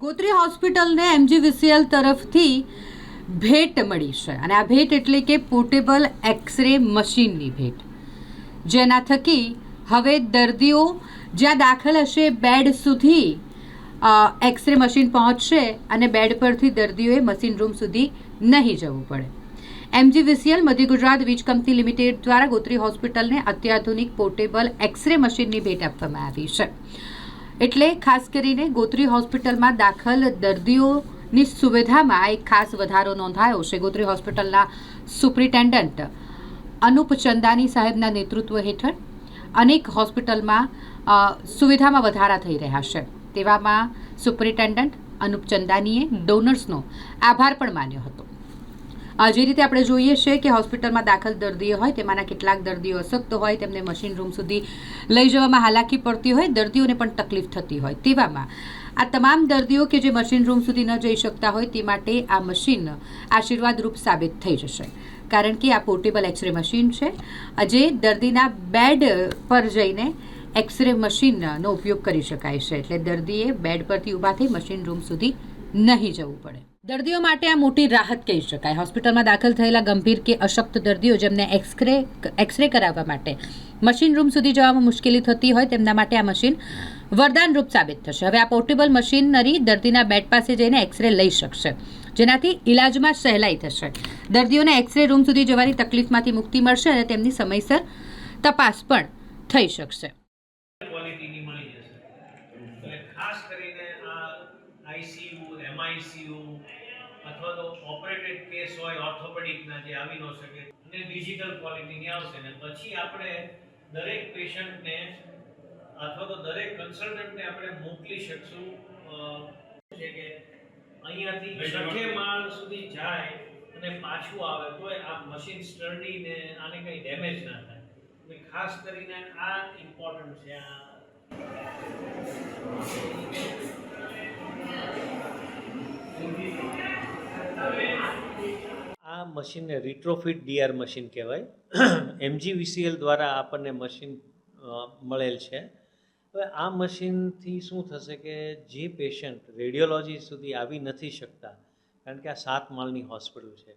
ગોત્રી હોસ્પિટલને એમજીવીસીએલ તરફથી ભેટ મળી છે. અને આ ભેટ એટલે કે પોર્ટેબલ એક્સરે મશીનની ભેટ. જેના થકી હવે દર્દીઓ જ્યાં દાખલ હશે બેડ સુધી એક્સરે મશીન પહોંચશે અને બેડ પરથી દર્દીઓએ મશીન રૂમ સુધી નહીં જવું પડે. એમજીવીસીએલ મધ્ય ગુજરાત વીજ કંપની લિમિટેડ દ્વારા ગોત્રી હોસ્પિટલને અત્યાધુનિક પોર્ટેબલ એક્સરે મશીનની ભેટ આપવામાં આવી છે. એટલે ખાસ કરીને ગોત્રી હોસ્પિટલમાં દાખલ દર્દીઓની સુવિધામાં એક ખાસ વધારો નોંધાયો છે. ગોત્રી હોસ્પિટલના સુપ્રિન્ટેન્ડન્ટ અનુપ ચંદાની સાહેબના નેતૃત્વ હેઠળ અનેક હોસ્પિટલમાં સુવિધામાં વધારા થઈ રહ્યા છે. તેવામાં સુપ્રિન્ટેન્ડન્ટ અનુપ ચંદાનીએ ડોનર્સનો આભાર પણ માન્યો હતો. જે રીતે આપણે જોઈએ છે કે હોસ્પિટલમાં દાખલ દર્દીઓ હોય, તેમાંના કેટલાક દર્દીઓ અશક્ત હોય, તેમને મશીન રૂમ સુધી લઈ જવામાં હાલાકી પડતી હોય, દર્દીઓને પણ તકલીફ થતી હોય. તેવામાં આ તમામ દર્દીઓ કે જે મશીન રૂમ સુધી ન જઈ શકતા હોય, તે માટે આ મશીન આશીર્વાદરૂપ સાબિત થઈ જશે. કારણ કે આ પોર્ટેબલ એક્સરે મશીન છે. જે દર્દીના બેડ પર જઈને એક્સરે મશીનનો ઉપયોગ કરી શકાય છે. એટલે દર્દીએ બેડ પરથી ઊભા થઈ મશીન રૂમ સુધી નહીં જવું પડે. દર્દીઓ માટે આ મોટી રાહત કહી શકાય. હોસ્પિટલમાં દાખલ થયેલા ગંભીર કે અશક્ત દર્દીઓ જેમને એક્સરે એક્સરે કરાવવા માટે મશીન રૂમ સુધી જવામાં મુશ્કેલી થતી હોય તેમના માટે આ મશીન વરદાનરૂપ સાબિત થશે. હવે આ પોર્ટેબલ મશીનરી દર્દીના બેડ પાસે જઈને એક્સરે લઈ શકશે, જેનાથી ઇલાજમાં સહેલાઈ થશે. દર્દીઓને એક્સરે રૂમ સુધી જવાની તકલીફમાંથી મુક્તિ મળશે અને તેમની સમયસર તપાસ પણ થઈ શકશે ક્વોલિટીની મળી જશે એટલે ખાસ કરીને આ આઈસીયુ એમઆઈસીયુ અથવા તો ઓપરેટેડ કેસ હોય ઓર્થોપેડિકના જે આવી ન શકે અને ડિજિટલ ક્વોલિટીની આવશે. ને પછી આપણે દરેક પેશન્ટને અથવા તો દરેક કન્સલ્ટન્ટને આપણે મોકલી શકશું છે કે અહીંયાથી છઠ્ઠે માળ સુધી જાય અને પાછું આવે તોય આ મશીન સ્ટર્ડીને આને કંઈ ડેમેજ ના થાય. એટલે ખાસ કરીને આ ઇમ્પોર્ટન્ટ છે આ આ મશીનને રિટ્રોફિટ ડીઆર મશીન કહેવાય. એમજીવીસીએલ દ્વારા આપણને મશીન મળેલ છે. હવે આ મશીનથી શું થશે કે જે પેશન્ટ રેડિયોલોજી સુધી આવી નથી શકતા, કારણ કે આ સાત માળની હોસ્પિટલ છે.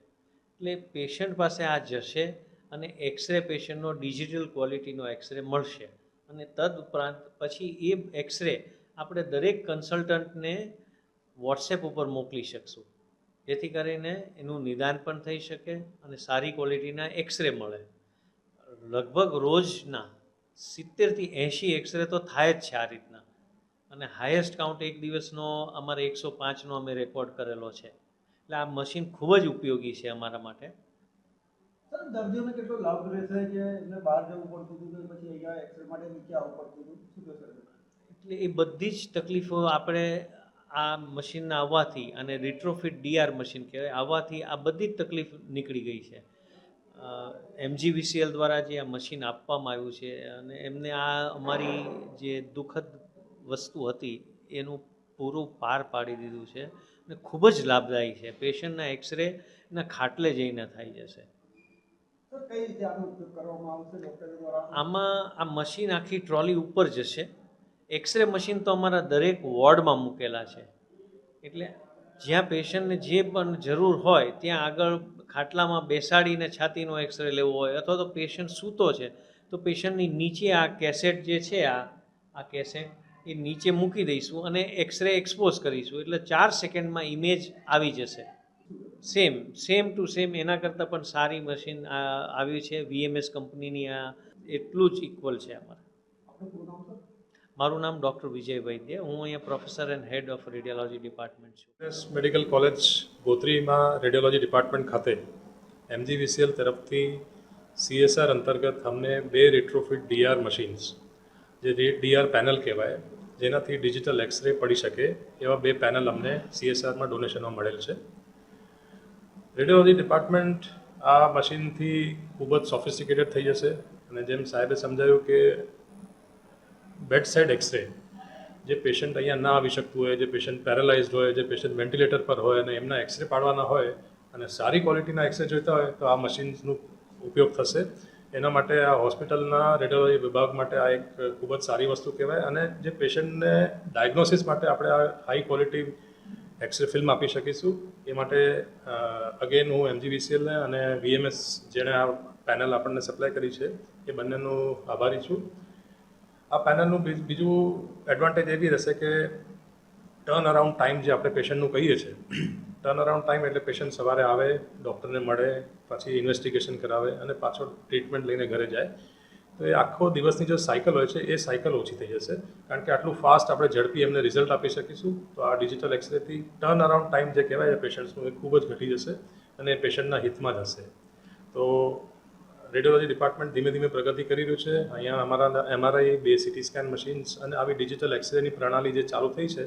એટલે પેશન્ટ પાસે આ જશે અને એક્સરે પેશન્ટનો ડિજિટલ ક્વોલિટીનો એક્સરે મળશે. અને તદ ઉપરાંત પછી એ એક્સરે આપણે દરેક કન્સલ્ટન્ટને વોટ્સએપ ઉપર મોકલી શકશું. જેથી કરીને એનું નિદાન પણ થઈ શકે અને સારી ક્વોલિટીના એક્સરે મળે. લગભગ રોજના સિત્તેરથી એંશી એક્સરે તો થાય જ છે આ રીતના. અને હાઈએસ્ટ કાઉન્ટ એક દિવસનો અમારે એકસો પાંચનો અમે રેકોર્ડ કરેલો છે. એટલે આ મશીન ખૂબ જ ઉપયોગી છે અમારા માટે. દર્દીઓને કેટલો લાભ રહેશે કે એમને બહાર જવું પડતું હતું પછી અહીંયા એક્સરે માટે નીચે આવવું પડતું હતું? શું એટલે એ બધી જ તકલીફો આપણે આ મશીનના આવવાથી અને રિટ્રોફિટ ડીઆર મશીન કહેવાય આવવાથી આ બધી જ તકલીફ નીકળી ગઈ છે. એમજીવીસીએલ દ્વારા જે આ મશીન આપવામાં આવ્યું છે અને એમને આ અમારી જે દુઃખદ વસ્તુ હતી એનું પૂરું પાર પાડી દીધું છે અને ખૂબ જ લાભદાયી છે. પેશન્ટના એક્સરે ના ખાટલે જઈને થઈ જશે. આમાં આ મશીન આખી ટ્રોલી ઉપર જશે. એક્સરે મશીન તો અમારા દરેક વોર્ડમાં મૂકેલા છે. એટલે જ્યાં પેશન્ટને જે પણ જરૂર હોય, ત્યાં આગળ ખાટલામાં બેસાડીને છાતીનો એક્સરે લેવો હોય અથવા તો પેશન્ટ સૂતો છે, તો પેશન્ટની નીચે આ કેસેટ જે છે, આ આ કેસેટ એ નીચે મૂકી દઈશું અને એક્સરે એક્સપોઝ કરીશું. એટલે ચાર સેકન્ડમાં ઇમેજ આવી જશે. સેમ સેમ ટુ સેમ એના કરતાં પણ સારી મશીન આવ્યું છે. વીએમએસ કંપનીની આ, એટલું જ ઇક્વલ છે અમારે આપણું પૂરું નામ સર મારું નામ ડૉક્ટર વિજય વૈદ્ય. હું અહીંયા professor and head of radiology department છું. મેડિકલ કોલેજ ગોત્રીમાં રેડિયોલોજી ડિપાર્ટમેન્ટ ખાતે એમજીવીસીએલ તરફથી સીએસઆર અંતર્ગત અમને બે રિટ્રોફિટ ડીઆર મશીન્સ જે ડીઆર પેનલ કહેવાય, જેનાથી ડિજિટલ એક્સરે પડી શકે, એવા બે પેનલ અમને સીએસઆરમાં ડોનેશનમાં મળેલ છે. રેડિયોલોજી ડિપાર્ટમેન્ટ આ મશીનથી ખૂબ જ સોફિસ્ટિકેટેડ થઈ જશે. અને જેમ સાહેબે સમજાવ્યું કે બેડ સાઇડ એક્સરે જે પેશન્ટ અહીંયા ના આવી શકતું હોય, જે પેશન્ટ પેરેલાઇઝડ હોય, જે પેશન્ટ વેન્ટિલેટર પર હોય અને એમના એક્સરે પાડવાના હોય અને સારી ક્વોલિટીના એક્સરે જોઈતા હોય, તો આ મશીન્સનો ઉપયોગ થશે. એના માટે આ હોસ્પિટલના રેડિયોલોજી વિભાગ માટે આ એક ખૂબ જ સારી વસ્તુ કહેવાય અને જે પેશન્ટને ડાયગ્નોસિસ માટે આપણે આ હાઈ ક્વોલિટી એક્સરે ફિલ્મ આપી શકીશું. એ માટે અગેન હું એમજીવીસીએલને અને વીએમએસ જેણે આ પેનલ આપણને સપ્લાય કરી છે, એ બંનેનો આભારી છું. આ પેનલનું બીજ- એડવાન્ટેજ એવી રહેશે કે ટર્ન અરાઉન્ડ ટાઈમ જે આપણે પેશન્ટનું કહીએ છીએ ટર્ન અરાઉન્ડ ટાઈમ એટલે પેશન્ટ સવારે આવે ડૉક્ટરને મળે, પછી ઇન્વેસ્ટિગેશન કરાવે અને પાછો ટ્રીટમેન્ટ લઈને ઘરે જાય. તો એ આખો દિવસની જે સાયકલ હોય છે, એ સાયકલ ઓછી થઈ જશે. કારણ કે આટલું ફાસ્ટ આપણે ઝડપી એમને રિઝલ્ટ આપી શકીશું. તો આ ડિજિટલ એક્સરેથી ટર્ન અરાઉન્ડ ટાઈમ જે કહેવાય છે પેશન્ટ્સનું એ ખૂબ જ ઘટી જશે અને એ પેશન્ટના હિતમાં જ હશે. તો રેડિયોલોજી ડિપાર્ટમેન્ટ ધીમે ધીમે પ્રગતિ કરી રહ્યું છે. અહીંયા અમારા એમઆરઆઈ બે સિટી સ્કેન મશીન્સ અને આવી ડિજિટલ એક્સરેની પ્રણાલી જે ચાલુ થઈ છે,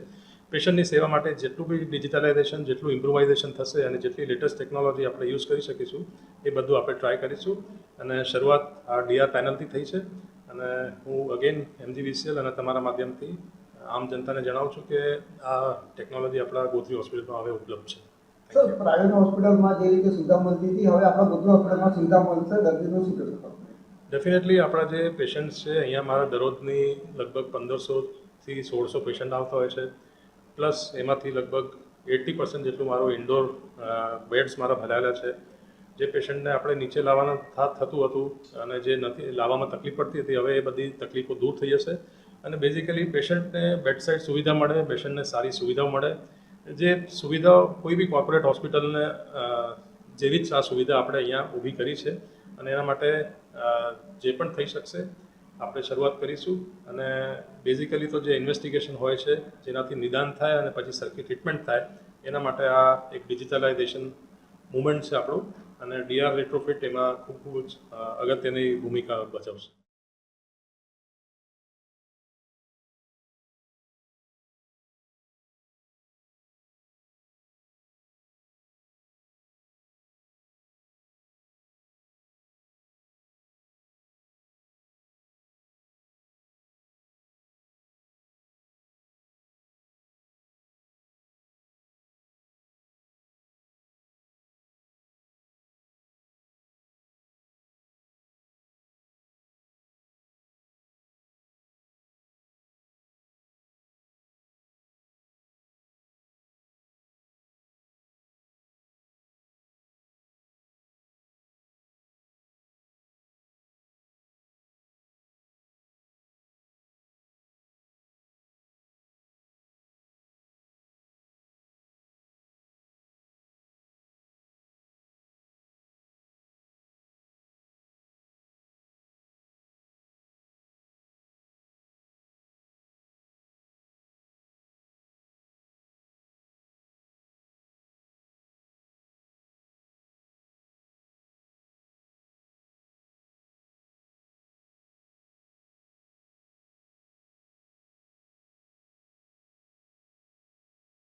પેશન્ટની સેવા માટે જેટલું બી ડિજિટલાઇઝેશન જેટલું ઇમ્પ્રુવાઇઝેશન થશે અને જેટલી લેટેસ્ટ ટેકનોલોજી આપણે યુઝ કરી શકીશું, એ બધું આપણે ટ્રાય કરીશું. અને શરૂઆત આ ડીઆર પેનલથી થઈ છે. અને હું અગેન એમજીવીસીએલ અને તમારા માધ્યમથી આમ જનતાને જણાવું છું કે આ ટેકનોલોજી આપણા ગોધરી હોસ્પિટલમાં હવે ઉપલબ્ધ છે. પ્રાઇવેટ હોસ્પિટલમાં જે રીતે સુવિધા મળતી હતી, હવે આપણા ગુજરાત હોસ્પિટલમાં સુવિધા મળશે, દર્દીનું શું કહેશો ડેફિનેટલી આપણા જે પેશન્ટ્સ છે, અહીંયા મારા દરરોજની લગભગ પંદરસોથી સોળસો પેશન્ટ આવતા હોય છે. પ્લસ એમાંથી લગભગ એટી પર્સન્ટ જેટલું મારું ઇન્ડોર બેડ્સ મારા ભરાયેલા છે. જે પેશન્ટને આપણે નીચે લાવવાનું થા- થતું હતું અને જે નથી, લાવવામાં તકલીફ પડતી હતી, હવે એ બધી તકલીફો દૂર થઈ જશે. અને બેઝિકલી પેશન્ટને બેડસાઇડ સુવિધા મળે પેશન્ટને સારી સુવિધાઓ મળે. જે સુવિધાઓ કોઈ બી કોર્પોરેટ હોસ્પિટલને જેવી જ આ સુવિધા આપણે અહીંયા ઊભી કરી છે અને એના માટે જે પણ થઈ શકશે, આપણે શરૂઆત કરીશું. અને બેઝિકલી તો જે ઇન્વેસ્ટિગેશન હોય છે, જેનાથી નિદાન થાય અને પછી સરખી ટ્રીટમેન્ટ થાય, એના માટે આ એક ડિજિટલાઇઝેશન મુવમેન્ટ છે આપણું. અને ડીઆર રેટ્રોફિટ એમાં ખૂબ ખૂબ જ અગત્યની ભૂમિકા ભજવશે.